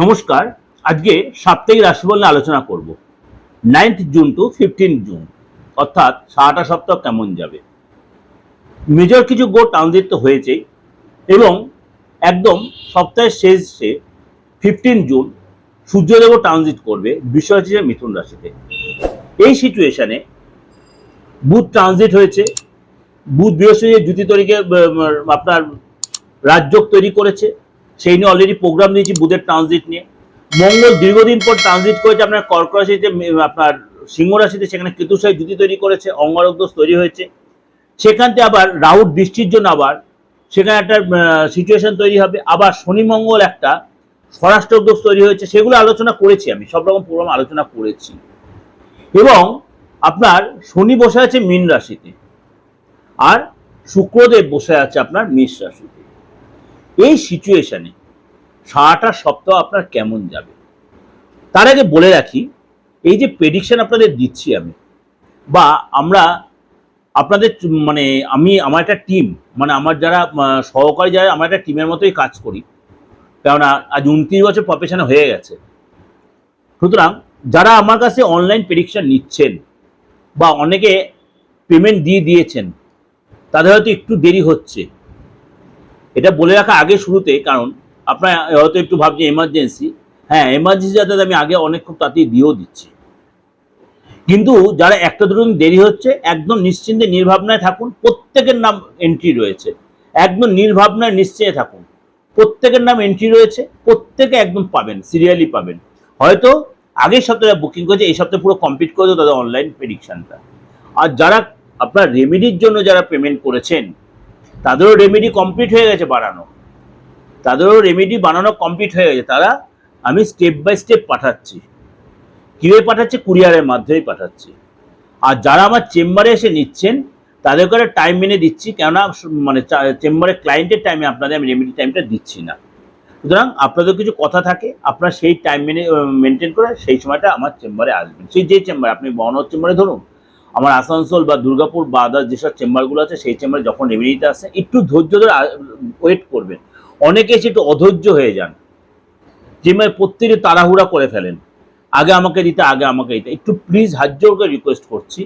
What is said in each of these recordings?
নমস্কার, আজকে সাপ্তাহিক রাশিফল নিয়ে আলোচনা করব। Ninth June to fifteen June, অর্থাৎ সারাটা সপ্তাহ কেমন যাবে? মেজর কিছু গো ট্রানজিট তো হয়েছেই, এবং একদম সপ্তাহের শেষে ফিফটিন জুন সূর্যদেব ট্রানজিট করবে, বিষয় হচ্ছে মিথুন রাশিতে। এই সিচুয়েশনে বুধ ট্রানজিট হয়েছে, বুধ বৃহস্পতি জ্যোতি তরিকে আপনার রাজযোগ তৈরি করেছে সেই নিয়ে অলরেডি প্রোগ্রাম দিয়েছি বুধের ট্রানজিট নিয়ে। মঙ্গল দীর্ঘদিন পর ট্রানজিট করেছে, আপনার কর্ক রাশিতে আপনার সিংহ রাশিতে সেখানে কেতুসাই জুতি তৈরি করেছে, অঙ্গারক দোষ তৈরি হয়েছে। সেখান থেকে আবার রাহুর বৃষ্টির জন্য আবার সেখানে একটা সিচুয়েশন তৈরি হবে। আবার শনি মঙ্গল একটা স্বরাষ্ট্র দোষ তৈরি হয়েছে, সেগুলো আলোচনা করেছি আমি, সব রকম প্রোগ্রাম আলোচনা করেছি। এবং আপনার শনি বসে আছে মীন রাশিতে, আর শুক্রদেব বসে আছে আপনার মেষ রাশিতে। এই সিচুয়েশনে সারাটা সপ্তাহ আপনার কেমন যাবে? তার আগে বলে রাখি, এই যে প্রেডিকশন আপনাদের দিচ্ছি আমি, বা আমরা আপনাদের মানে আমি, আমার একটা টিম মানে আমার যারা সহকারী যারা, আমার একটা টিমের মতোই কাজ করি। কেননা আজ উনত্রিশ বছর প্রফেশনে হয়ে গেছে। সুতরাং যারা আমার কাছে অনলাইন প্রেডিকশন নিচ্ছেন, বা অনেকে পেমেন্ট দিয়ে দিয়েছেন, তাদের হয়তো একটু দেরি হচ্ছে। এটা বলে রাখা আগে শুরুতে, কারণ আপনার হয়তো একটু ভাবছেন এমার্জেন্সি হ্যাঁ এমার্জেন্সি যাতে আমি আগে অনেক খুব তাড়াতাড়ি দিয়েও দিচ্ছি। কিন্তু যারা একটা দুটো দেরি হচ্ছে, একদম নিশ্চিন্তে, নির্ভাবনায় থাকুন, প্রত্যেকের নাম এন্ট্রি রয়েছে। একদম নির্ভাবনায়, নিশ্চয়ে থাকুন। প্রত্যেকের নাম এন্ট্রি রয়েছে, প্রত্যেকে একদম পাবেন সিরিয়ালি পাবেন। হয়তো আগের সপ্তাহে বুকিং করেছে, এই সপ্তাহে পুরো কমপ্লিট করে দেবো তাদের অনলাইন প্রেডিকশনটা আর যারা আপনার রেমেডির জন্য যারা পেমেন্ট করেছেন তাদেরও রেমেডি কমপ্লিট হয়ে গেছে বানানো। তাদেরও রেমেডি বানানো কমপ্লিট হয়ে গেছে। তারা আমি স্টেপ বাই স্টেপ পাঠাচ্ছি। কীভাবে পাঠাচ্ছি? কুরিয়ারের মাধ্যমেই পাঠাচ্ছি। আর যারা আমার চেম্বারে এসে নিচ্ছেন তাদের করে টাইম মেনে দিচ্ছি। কেননা মানে চেম্বারে ক্লায়েন্টের টাইমে আপনাদের আমি রেমেডি টাইমটা দিচ্ছি না। সুতরাং আপনাদের কিছু কথা থাকে, আপনারা সেই টাইম মেনে মেনটেন করে সেই সময়টা আমার চেম্বারে আসবেন। সেই যে চেম্বার আপনি বনর চেম্বারে ধরুন আমার আসানসোল বা দুর্গাপুর বা আদার যেসব চেম্বারগুলো আছে, সেই চেম্বারে যখন রেমেডিতে আসে, একটু ধৈর্য ধরে ওয়েট করবেন। অনেকে এসে একটু অধৈর্য হয়ে যান। চেম্বারে প্রত্যেকে তাড়াহুড়া করে ফেলেন। আগে আমাকে দিতে, আগে আমাকে দিতে। একটু প্লিজ হাত জোর করে রিকোয়েস্ট করছি।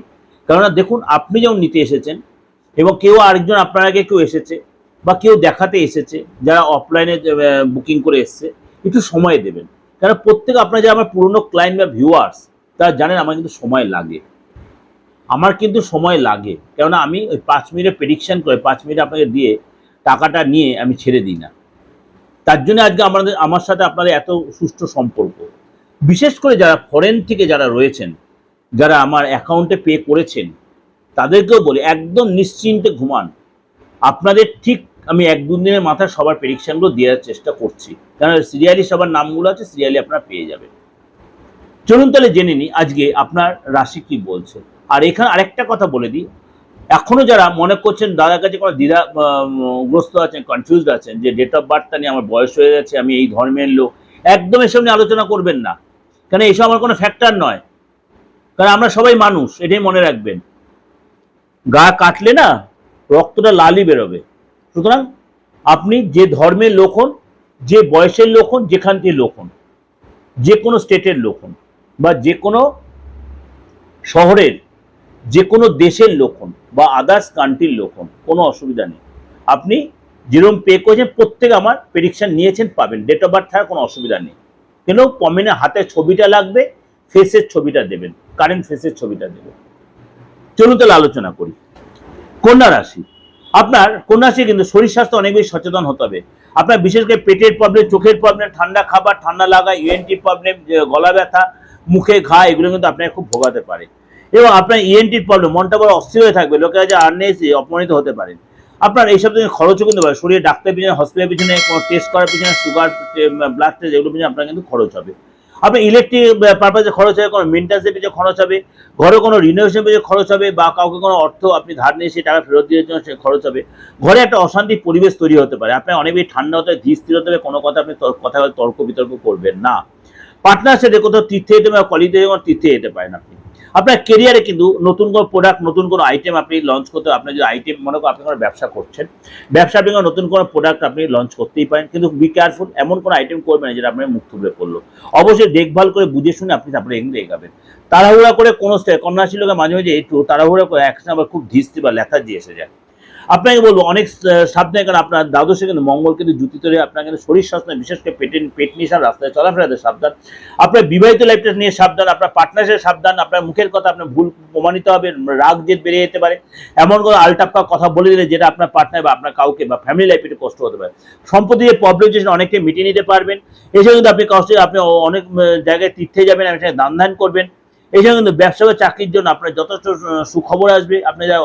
কেননা দেখুন, আপনি যেমন নিতে এসেছেন এবং কেউ আরেকজন আপনার আগে কেউ এসেছে বা কেউ দেখাতে এসেছে, যারা অফলাইনে বুকিং করে এসছে, একটু সময় দেবেন। কারণ প্রত্যেক আপনার যারা আমার পুরনো ক্লায়েন্ট বা ভিউয়ার্স তারা জানেন আমার কিন্তু সময় লাগে। আমার কিন্তু সময় লাগে। কেননা আমি ওই পাঁচ মিনিটে প্রেডিকশন করে, পাঁচ মিনিট আপনাকে দিয়ে টাকাটা নিয়ে আমি ছেড়ে দিই না। তার জন্য আজকে আমাদের, আমার সাথে আপনাদের এত সুষ্ঠু সম্পর্ক। বিশেষ করে যারা ফরেন থেকে যারা রয়েছেন, যারা আমার অ্যাকাউন্টে পে করেছেন, তাদেরকেও বলি, একদম নিশ্চিন্তে ঘুমান। আপনাদের ঠিক আমি এক দু দিনের মাথায় সবার প্রেডিকশনগুলো দেওয়ার চেষ্টা করছি। কারণ সিরিয়ালি সবার নামগুলো আছে, সিরিয়ালি আপনারা পেয়ে যাবেন। চলুন তাহলে জেনে নিই, আজকে আপনার রাশি কি বলছে? আর এখানে আরেকটা কথা বলে দিই। এখনও যারা মনে করছেন দাদার কাছে কোনো দ্বিধা গ্রস্ত আছেন কনফিউজড আছেন, যে ডেট অফ বার্থটা নিয়ে আমার বয়স হয়ে গেছে আমি এই ধর্মের লোক, একদম এসব নিয়ে আলোচনা করবেন না। কেন এসব আমার কোনো ফ্যাক্টর নয়। কারণ আমরা সবাই মানুষ, এটাই মনে রাখবেন। গা কাটলে না রক্তটা লালই বেরোবে। সুতরাং আপনি যে ধর্মের লোক হন, যে বয়সের লোক হন, যেখান থেকে লোক হন, যে কোনো স্টেটের লোক হন, বা যে কোনো শহরের যে কোনো দেশের লোক হন বা আদার্স কান্ট্রির লোক হন, কোনো অসুবিধা নেই। আপনি যেরকম পে করেছেন, প্রত্যেক আমার প্রেডিকশন নিয়েছেন, পাবেন। ডেট অফ বার্থ থাকার কোনো অসুবিধা নেই। কিন্তু কমেন্টে হাতের ছবিটা লাগবে ফেসের ছবিটা দেবেন কারেন্ট ফেসের ছবিটা দেবেন। চলুন তাহলে আলোচনা করি। কন্যা রাশি। আপনার কন্যা রাশি কিন্তু শরীর স্বাস্থ্য অনেক বেশি সচেতন হতে হবে। আপনার বিশেষ করে পেটের প্রবলেম চোখের প্রবলেম ঠান্ডা খাবার, ঠান্ডা লাগা ইএনটি প্রবলেম গলা ব্যথা, মুখে ঘা, এগুলো কিন্তু আপনাকে খুব ভোগাতে পারে। এবং আপনার ইএনটির প্রবলেম মনটা বড় অস্থির হয়ে থাকবে, লোকেরা যে নেই অপমানিত হতে পারেন আপনার এইসব দিনে খরচও কিন্তু পারে শরীরে ডাক্তার পিছনে হসপিটালের পিছনে, কোনো টেস্ট করার পিছনে সুগার ব্লাড টেস্ট এগুলো পিছনে আপনার কিন্তু খরচ হবে। আপনার ইলেকট্রিক পারপাসে খরচ হবে, কোনো মেনটেন্সের পিছনে খরচ হবে, ঘরে কোনো রিনোভেশন পিছনে খরচ হবে, বা কাউকে কোনো অর্থ আপনি ধার নিয়ে সেই টাকা ফেরত দেওয়ার জন্য সে খরচ হবে। ঘরে একটা অশান্তির পরিবেশ তৈরি হতে পারে, আপনার অনেক বেশি ঠান্ডা হতে হবে ধীর স্থির হতে হবে, কোনো কথা আপনি কথা তর্ক বিতর্ক করবেন না। পার্টনার সাথে কোথাও তীর্থে যেতে বা কলিতে যেমন তীর্থে যেতে পারেন আপনি। আপনার কেরিয়ারে কিন্তু নতুন কোনো প্রোডাক্ট নতুন কোনো আইটেম আপনি লঞ্চ করতে আপনি যদি আইটেম মনে করো আপনি কোনো ব্যবসা করছেন, ব্যবসা আপনি নতুন কোনো প্রোডাক্ট আপনি লঞ্চ করতেই পারেন, কিন্তু বি কেয়ারফুল এমন কোনো আইটেম করবেন না যেটা আপনার মুখ থুবড়ে পড়ল। অবশ্যই দেখভাল করে বুঝে শুনে আপনি তারপরে এগিয়ে এগাবেন। তাড়াহুড়া করে কোনো লোকের মাঝে মাঝে একটু তাড়াহুড়া করে একসাথে আবার খুব ধিস্তি বা লেখা দিয়ে এসে যায়। আপনাকে বলব, অনেক সাবধানে, কারণ আপনার দ্বাদশে কিন্তু মঙ্গল কিন্তু জুতি তৈরি, আপনার কিন্তু শরীর স্বাস্থ্য বিশেষ করে পেটের পেট নিশার রাস্তায় চলাফেরাতে সাবধান। আপনার বিবাহিত লাইফটা নিয়ে সাবধান, আপনার পার্টনারের সাবধান, আপনার মুখের কথা আপনার ভুল প্রমাণিত হবে, রাগ জেদ বেড়ে যেতে পারে। এমন কোনো আলটাপ্পা কথা বলে দিলে যেটা আপনার পার্টনার বা আপনার কাউকে বা ফ্যামিলি লাইফে একটু কষ্ট হতে পারে। সম্পত্তি যে প্রবলেম যে অনেকটাই মিটিয়ে নিতে পারবেন এসে কিন্তু আপনি কষ্ট, আপনি অনেক জায়গায় তীর্থে যাবেন এখানে দান ধ্যান করবেন। এছাড়া কিন্তু ব্যবসা বা চাকরির জন্য আপনার যথেষ্ট সুখবর আসবে। আপনি যারা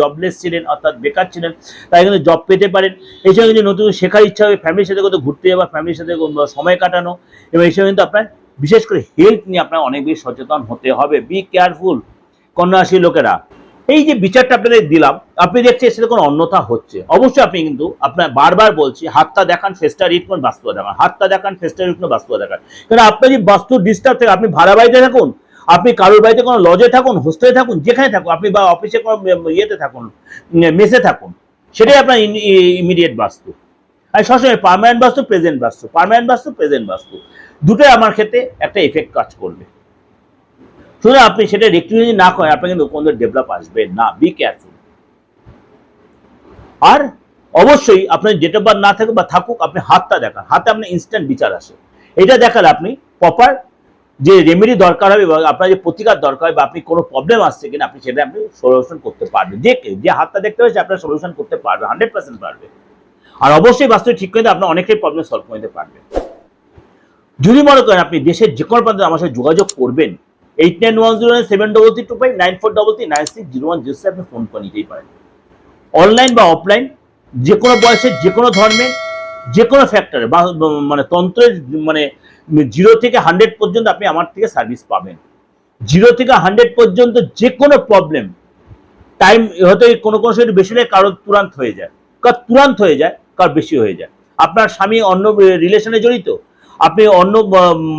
জবলেস ছিলেন, অর্থাৎ বেকার ছিলেন তাই কিন্তু জব পেতে পারেন। এই এছাড়া কিন্তু নতুন শেখার ইচ্ছা হবে ফ্যামিলির সাথে কোথাও ঘুরতে যাওয়া ফ্যামিলির সাথে কোনো সময় কাটানো এবং এছাড়া কিন্তু আপনার বিশেষ করে হেলথ নিয়ে আপনার অনেক বেশি সচেতন হতে হবে। বি কেয়ারফুল কন্যাশ্রী লোকেরা। এই যে বিচারটা আপনাদের দিলাম, আপনি দেখছেন সেটা কোনো অন্যথা হচ্ছে। অবশ্যই আপনি কিন্তু আপনার বারবার বলছি, হাতটা দেখান ফেস্টা রিট করুন বাস্তব দেখান। হাতটা দেখান ফেস্টা রিট করুন বাস্তব দেখান। কারণ আপনার যে বাস্তু ডিস্টার্ব থাকে আপনি ভাড়া বাড়িতে থাকুন আপনি কারোর বাড়িতে কোনো লজে থাকুন হোস্টেলে থাকুন, যেখানে থাকুন, আপনি বা অফিসে কোনো ইয়েতে থাকুন মেসে থাকুন, সেটাই আপনার ইমিডিয়েট বাস্তু। আর সবসময় পার্মানেন্ট বাস্তু প্রেজেন্ট বাস্তু পার্মানেন্ট বাস্তু প্রেজেন্ট বাস্তু। দুটোই আমার ক্ষেত্রে একটা এফেক্ট কাজ করবে। শুধু আপনি সেটা রেক্টিফাই না করেন, আপনার কিন্তু কোনো ডেভেলপ আসবে না বি কেয়ারফুল আর অবশ্যই আপনার যেটা বা না থাকুক বা থাকুক, আপনি হাতটা দেখান, হাতে আপনার ইনস্ট্যান্ট বিচার আসে। এটা দেখালে আপনি প্রপার যে রেমেডি দরকার হবে বা আপনার যে প্রতিকার দরকার বা আপনি কোনো প্রবলেম আসছে কিনা আপনি সেটা আপনি সলিউশন করতে পারবেন। দেখে যে হাতটা দেখতে সে আপনার সলিউশন করতে পারবে হান্ড্রেড পার্সেন্ট পারবে। আর অবশ্যই বাস্তবে ঠিক করে আপনার অনেকেই প্রবলেম সলভ করে দিতে পারবেন। যদি মনে করেন আপনি দেশের যে কোনো প্রান্তে আমার সাথে যোগাযোগ করবেন eight nine one zero nine seven double three two five nine four double three nine six zero one zero আপনি ফোন করে নিতেই পারেন। অনলাইন বা অফলাইন যে কোনো বয়সের যে কোনো ধর্মের যে কোনো ফ্যাক্টরে বা মানে তন্ত্রের মানে জিরো থেকে হান্ড্রেড পর্যন্ত আপনি আমার থেকে সার্ভিস পাবেন। জিরো থেকে হান্ড্রেড পর্যন্ত যে কোনো প্রবলেম টাইম হয়তো কোনো কোনো সময় বেশি লাগে কারোর তুরান্ত হয়ে যায়। কার তুরান্ত হয়ে যায় কার বেশি হয়ে যায়। আপনার স্বামী অন্য রিলেশনে জড়িত, আপনি অন্য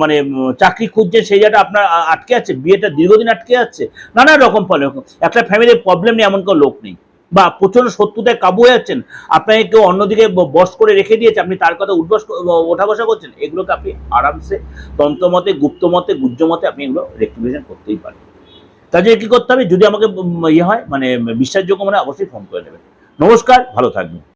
মানে চাকরি খুঁজছেন, সেই জায়গাটা আপনার আটকে আছে, বিয়েটা দীর্ঘদিন আটকে যাচ্ছে নানা রকম ফলে একটা ফ্যামিলির প্রবলেম নেই এমন কোনো লোক নেই। বা প্রচণ্ড শত্রুতায় কাবু হয়ে যাচ্ছেন, আপনাকে কেউ অন্যদিকে বস করে রেখে দিয়েছে, আপনি তার কথা উঠবস ওঠা বসা করছেন, এগুলোকে আপনি আরামসে তন্ত্রমতে গুপ্তমতে গুজ্জমতে আপনি এগুলো রেকমেন্ডেশন করতেই পারেন। কাজে কি করতে হবে? যদি আমাকে ইয়ে হয় মানে বিশ্বাসযোগ্য মানে অবশ্যই ফোন করে নেবেন। নমস্কার, ভালো থাকবেন।